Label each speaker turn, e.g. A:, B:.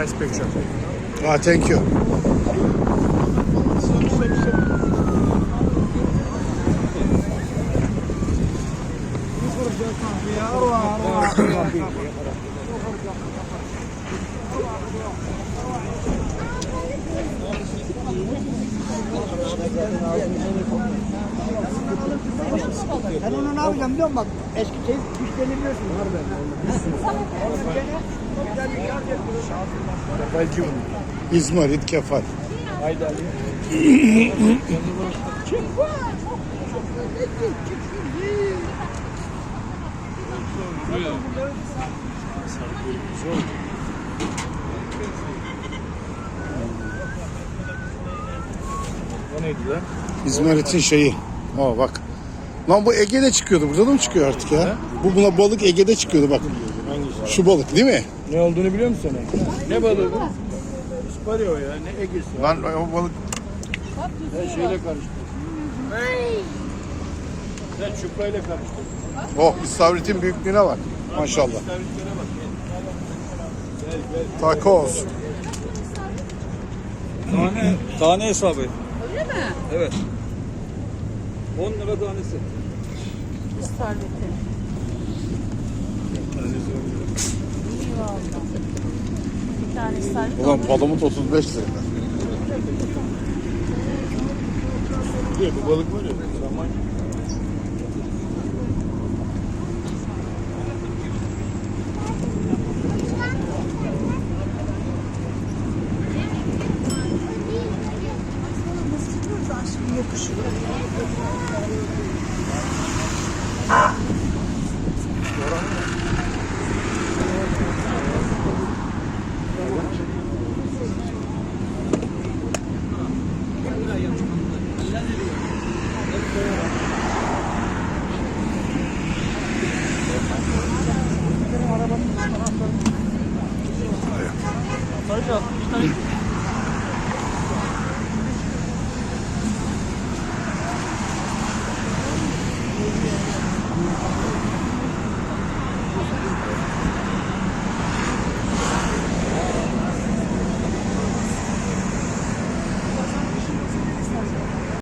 A: Nice picture.
B: Ah, thank you.
C: Ben onu ne yapacağım biliyor musun bak? Eski şey müşteri biliyorsun.
A: Belki
B: İzmarit kefal.
A: Haydi Ali. O neydi lan?
B: İzmarit'in şeyi. Aa bak. Lan bu Ege'de çıkıyordu. Burada da mı çıkıyor artık ya? Bu buna balık Ege'de çıkıyordu bak. Şu balık değil mi?
A: Ne olduğunu biliyor musun sen? Ne balığı bu? İsparyo ya. Ne egesi?
B: Lan o balık
A: Sen şeyle karıştırdın. Sen çuprayla karıştırdın.
B: Oh istavritin büyüklüğüne bak. Maşallah.
A: Servislere bak. Gel gel.
B: Takoz.
D: Tane, tane hesabı.
E: Öyle mi?
D: Evet. 10 lira tanesi.
E: İstavrit'i. İyi tane sarı.
B: Ulan palamut 35 lira.
A: Diyor bu balık var ya. Zaman. Yapışıyor. Thank you.